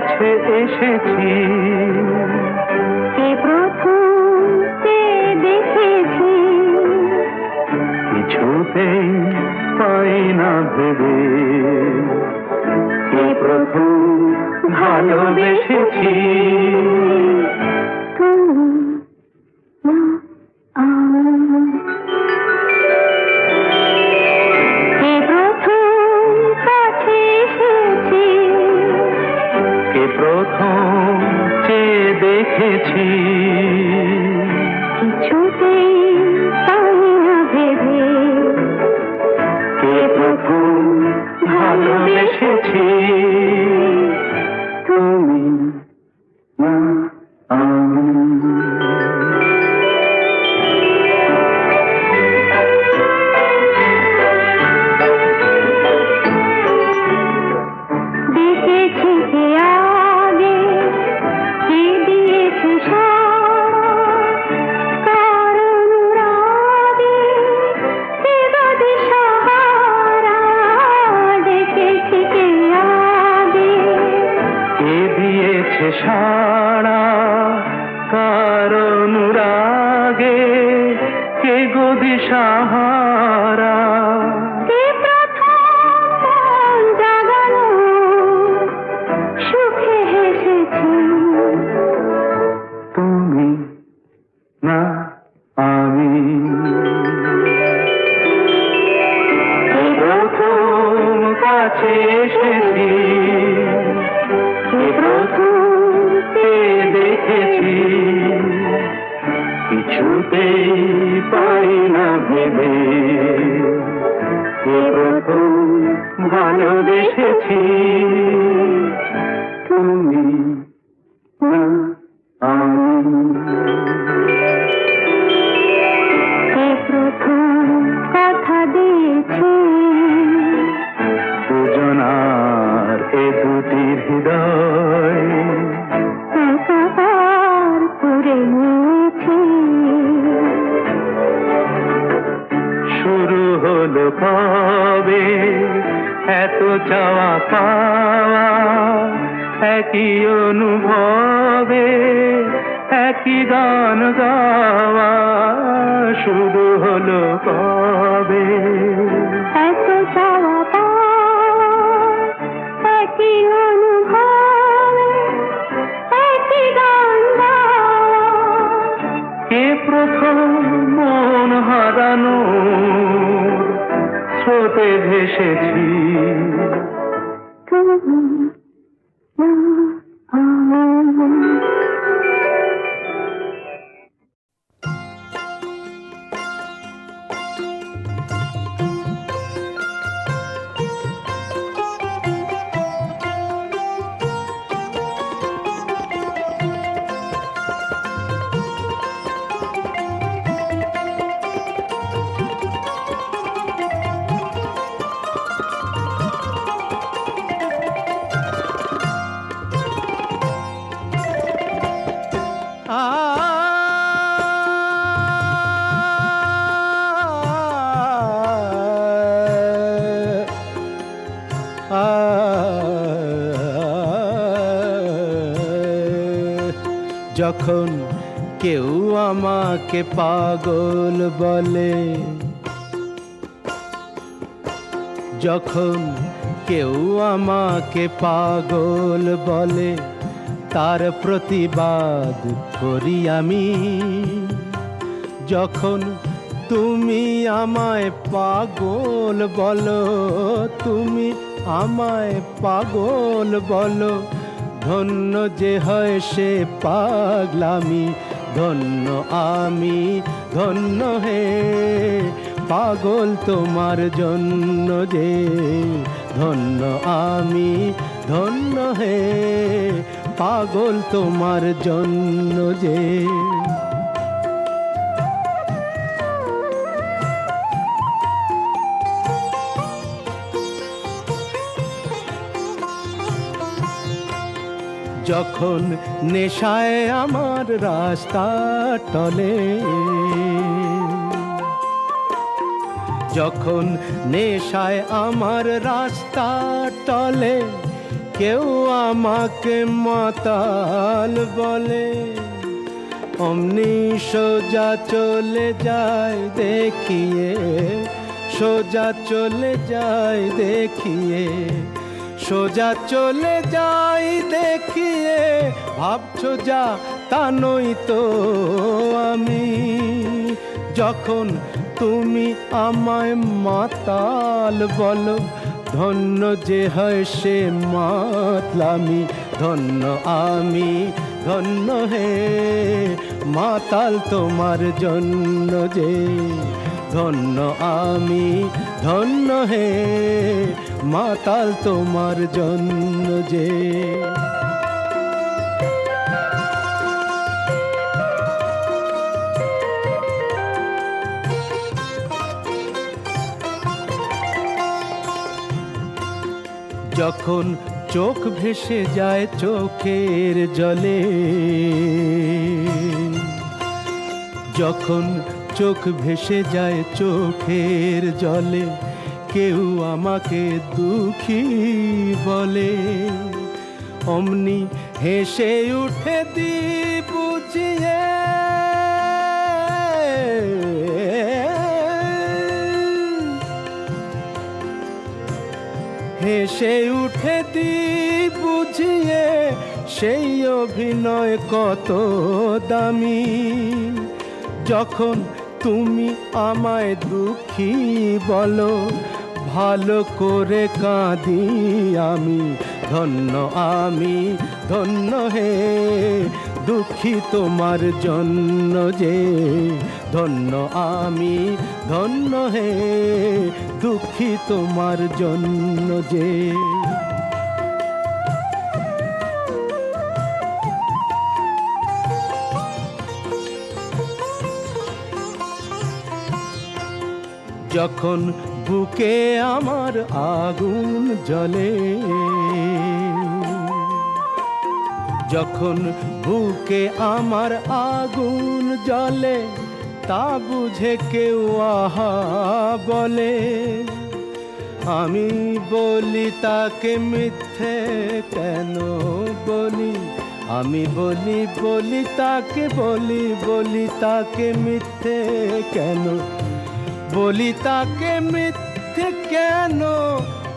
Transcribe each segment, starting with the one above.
কাছে এসেছি। দেখেছি। কিছুতেই পাই না ভেবে। প্রথম ভালোবেসেছি। शाह কবে? এত চাওয়া পাওয়া একই অনুভবে একই গান গাওয়া শুরু হলো কবে। এত চাওয়া পাওয়া একই অনুভবে একই গান কে প্রথম মন হারানো? স্রোতে ভেসেছি। যখন কেউ আমাকে পাগল বলে, যখন কেউ আমাকে পাগল বলে, তার প্রতিবাদ করি আমি। যখন তুমি আমায় পাগল বলো, তুমি আমায় পাগল বলো ধন্য যে হয় সে পাগলামি, ধন্য আমি, ধন্য হে পাগল তোমার জন্য যে, ধন্য আমি, ধন্য হে পাগল তোমার জন্য যে। যখন নেশায় আমার রাস্তা টলে, যখন নেশায় আমার রাস্তা টলে, কেউ আমাকে মাতাল বলে। অমনি সোজা চলে যায়, দেখিয়ে, সোজা চলে যায়, দেখিয়ে সোজা চলে যাই দেখিয়ে, ভাবছ যা তা নই তো আমি। যখন তুমি আমায় মাতাল বলো, ধন্য যে হয় সে মাতলামি, ধন্য আমি, ধন্য হে মাতাল তোমার জন্য যে, ধন্য আমি, ধন্য হে মাতাল তোমার জন্য যে। যখন চোখ ভেসে যায় চোখের জলে, যখন চোখ ভেসে যায় চোখের জলে কেউ আমাকে দুঃখী বলে। অমনি হেসে উঠে দি বুঝিয়ে হেসে উঠে দি বুঝিয়ে সেই অভিনয় কত দামি। যখন তুমি আমায় দুঃখী বলো ভালো করে কাঁদি আমি, ধন্য আমি, ধন্য হে। দুঃখী তোমার জন্য যে, ধন্য আমি, ধন্য হে। দুঃখী তোমার জন্য যে। যখন বুকে আমার আগুন জ্বলে। যখন বুকে আমার আগুন জ্বলে, তা বুঝে কেউ আহা বলে। আমি বলি, তাকে মিথ্যে কেন বলি? আমি বলি বলি, তাকে বলি বলি, তাকে মিথ্যে কেন বলি তাকে মিথ্যে কেন?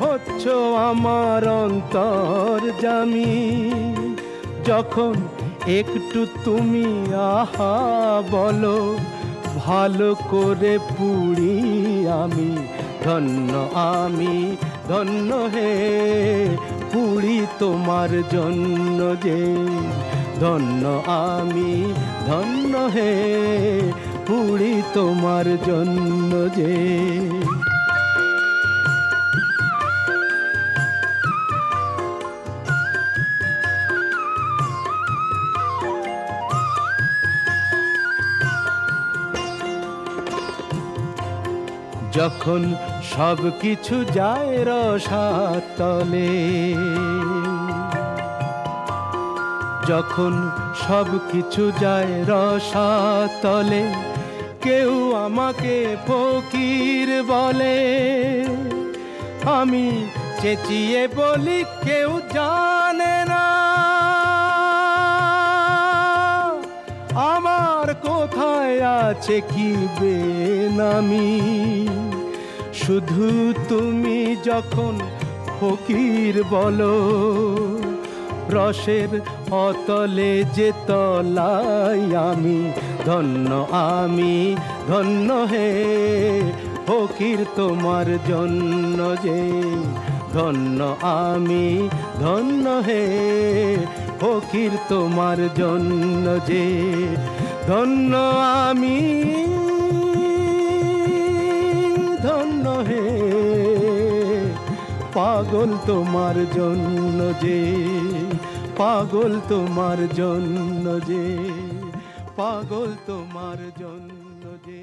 হচ্ছ আমার অন্তর জামি যখন একটু তুমি আহা বলো, ভালো করে পুড়ি আমি, ধন্য আমি, ধন্য হে। পুড়ি তোমার জন্য যে, ধন্য আমি, ধন্য হে। পুড়ি তোমার জন্য যে। যখন সব কিছু যায় রসাতলে যখন সব কিছু যায় রসাতলে, কেউ আমাকে ফকির বলে। আমি চেঁচিয়ে বলি, কেউ জানে না। আমার কোথায় আছে কি বেনামি? শুধু তুমি যখন ফকির বলো। রসের অতলে যে তলাই আমি, ধন্য আমি, ধন্য হে। ফকির তোমার জন্য যে, ধন্য আমি, ধন্য হে। ফকির তোমার জন্য যে, ধন্য আমি, ধন্য হে। পাগল তোমার জন্য যে। পাগল তোমার জন্য যে পাগল তোমার জন্য যে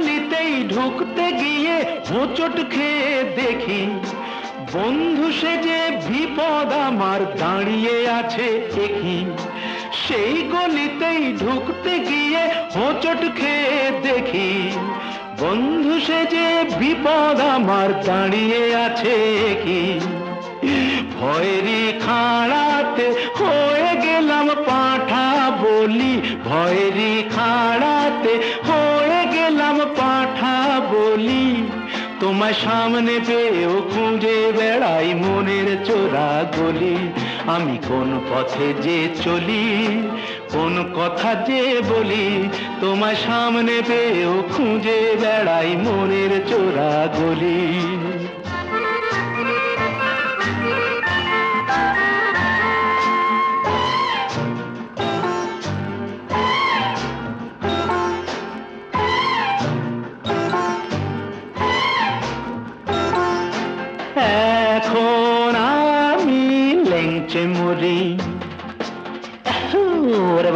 গলিতেই ঢুকতে গিয়ে হোঁচট খেয়ে দেখি বন্ধু সেজে বিপদ আমার দাঁড়িয়ে আছে একই সেই গলিতেই ঢুকতে গিয়ে হোঁচট খেয়ে দেখি বন্ধু সে যে বিপদ আমার দাঁড়িয়ে আছে কি ভয়েরই খাড়াতে তোমার সামনে পেয়েও খুঁজে বেড়াই মনের চোরা গলি। আমি কোন পথে যে চলি, কোন কথা যে বলি তোমার সামনে পেয়েও খুঁজে বেড়াই মনের চোরা গলি।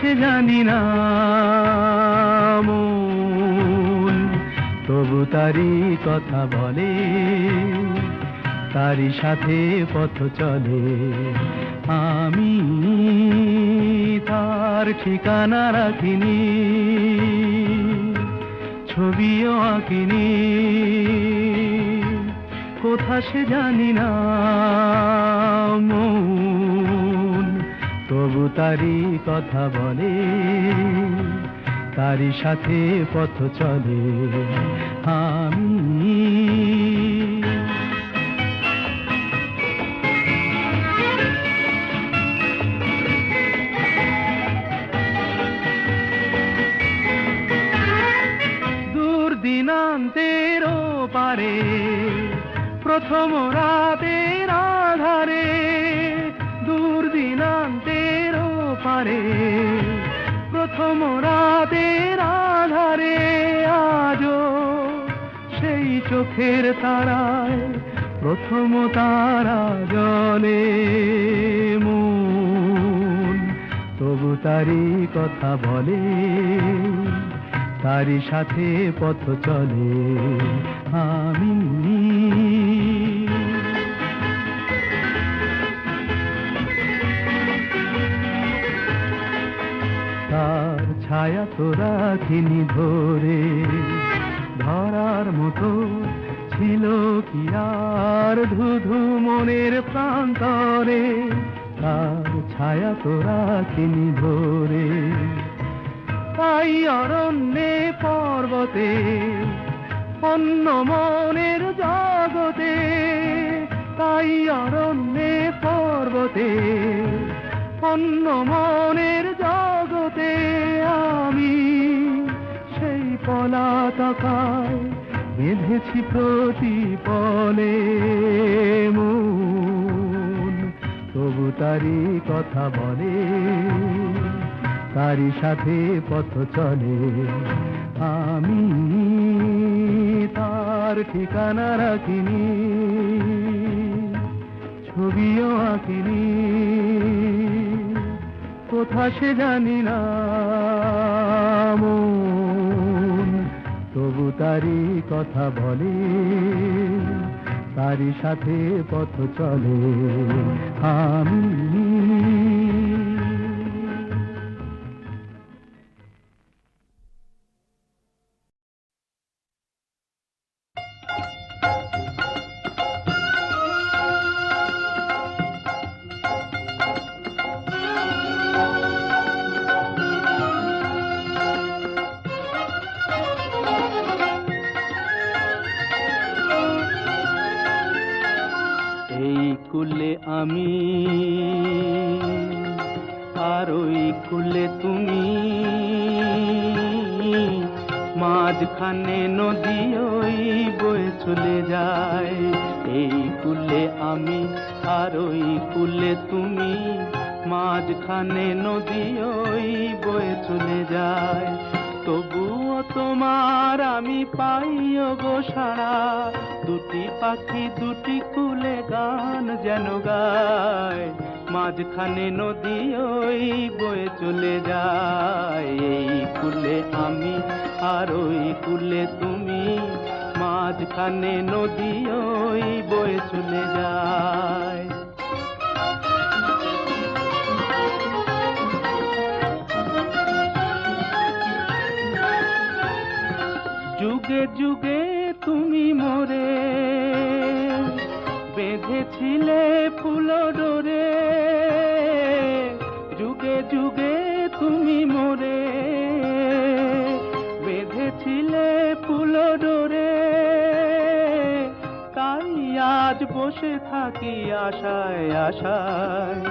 সে জানি না তবু তারি কথা বলে তারি সাথে পথ চলে। আমি তার ঠিকানা রাখিনি, ছবিও আঁকিনি। কোথা সে জানি না তবু তারি কথা বলে তারি সাথে পথ চলে। আমি দূর দিনান্তের পারে প্রথম রাতের আধারে পারে। প্রথম রাতের আধারে আজও সেই চোখের তারায় প্রথম তারা জলে মন। তবু তারি কথা বলে তারি সাথে পথ চলে। আমি ছায়া তো রাখিনি ধরে। ধরার মতো ছিল কি আর ধুধু মনের প্রান্তরে? তার ছায়া তোরা কিনি ধরে। তাই অরণ্যে, পর্বতে, অন্য মনের জগতে, তাই অরণ্যে, পর্বতে, অন্য মনের জগতে আমি সেই পলাতকায় বেঁধেছি প্রতিপলে মন। তবু তারি কথা বলে তারি সাথে পথ চলে। আমি তার ঠিকানা রাখিনি, ছবিও আঁকিনি। কোথা সে জানি না। তবু তারি কথা বলে তারি সাথে পথ চলে আমি দুটি কুলে গান যেন গায়, মাঝখানে নদী ওই বয়ে চলে যায়। এই কুলে আমি আর ওই কুলে তুমি, মাঝখানে নদী ওই বয়ে চলে যায়। যুগে যুগে তুমি মোরে বেঁধেছিলে ফুল ডোরে। যুগে যুগে তুমি মোরে। বেঁধেছিলে ফুল ডোরে। তাই আজ বসে থাকি আশায় আশায়।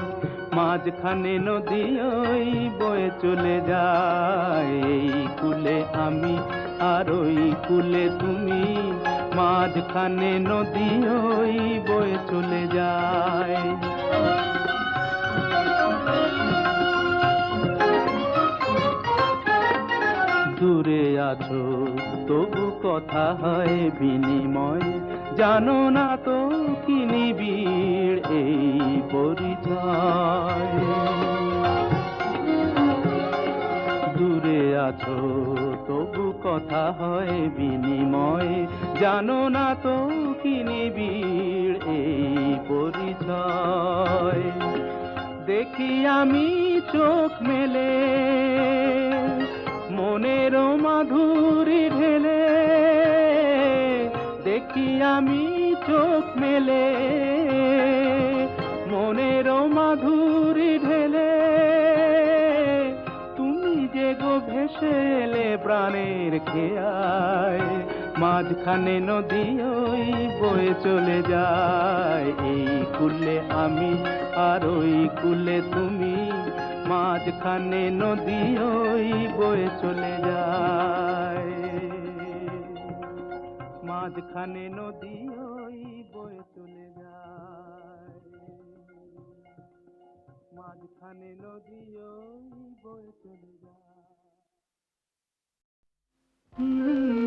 মাঝখানে নদী ওই বয়ে চলে যায়। এই কুলে আমি আর ওই কুলে তুমি মাঝখানে নদী ওই বয়ে চলে যায়। দূরে আছো, তবু কথা হয় বিনিময়। জানো না তো কি নিবিড় এই পরিচয়। দূরে আছো তবু কথা হয় বিনিময়। জানো না তো কি নিবিড় এই পরিচয়। দেখি আমি চোখ মেলে, মনের মাধুরী ঢেলে। দেখি আমি চোখ মেলে, মনের এলে প্রাণের খেয়ায় মাঝখানে নদী ওই বয়ে চলে যায়। এই কুলে আমি আর ওই কুলে তুমি, মাঝখানে নদী ওই বয়ে চলে যায়। মাঝখানে নদী ওই বয়ে চলে যায়। মাঝখানে নদী ওই বয়ে চলে যায়। Mm-hmm.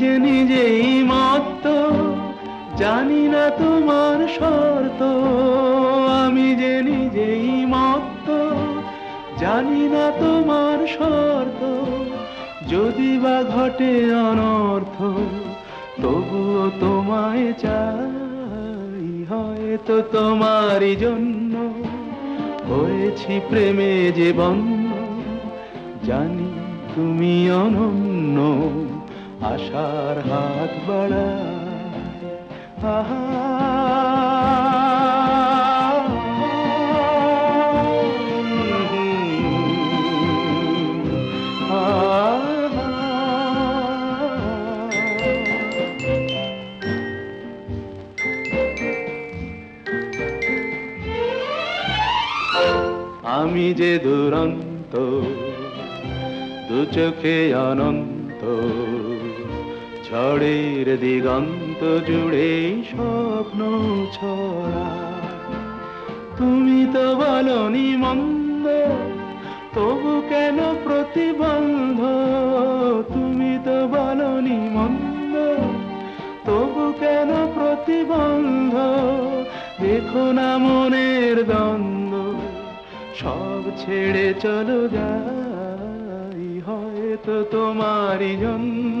যে নিজেই মত্ত, জানি না তোমার শর্ত। আমি যে নিজেই মত্ত, জানি না তোমার শর্ত। যদি বা ঘটে অনর্থ, তবুও তোমায় চাই। হয়তো তোমারই জন্য হয়েছি প্রেমে যে বন্য, জানি তুমি অনন্য। আশার হাত আহা। আমি যে দুরন্ত দু চোখে অনন্ত ঝড়ের দিগন্ত জুড়ে স্বপ্ন ছড়া। তুমি তো বলনি মন্দ, তবু কেন প্রতিবন্ধ? তুমি তো বলনি মন্দ, তবু কেন প্রতিবন্ধ? দেখো না মনের দ্বন্দ্ব, সব ছেড়ে চলো যাই, হয়তো তোমারই জন্য।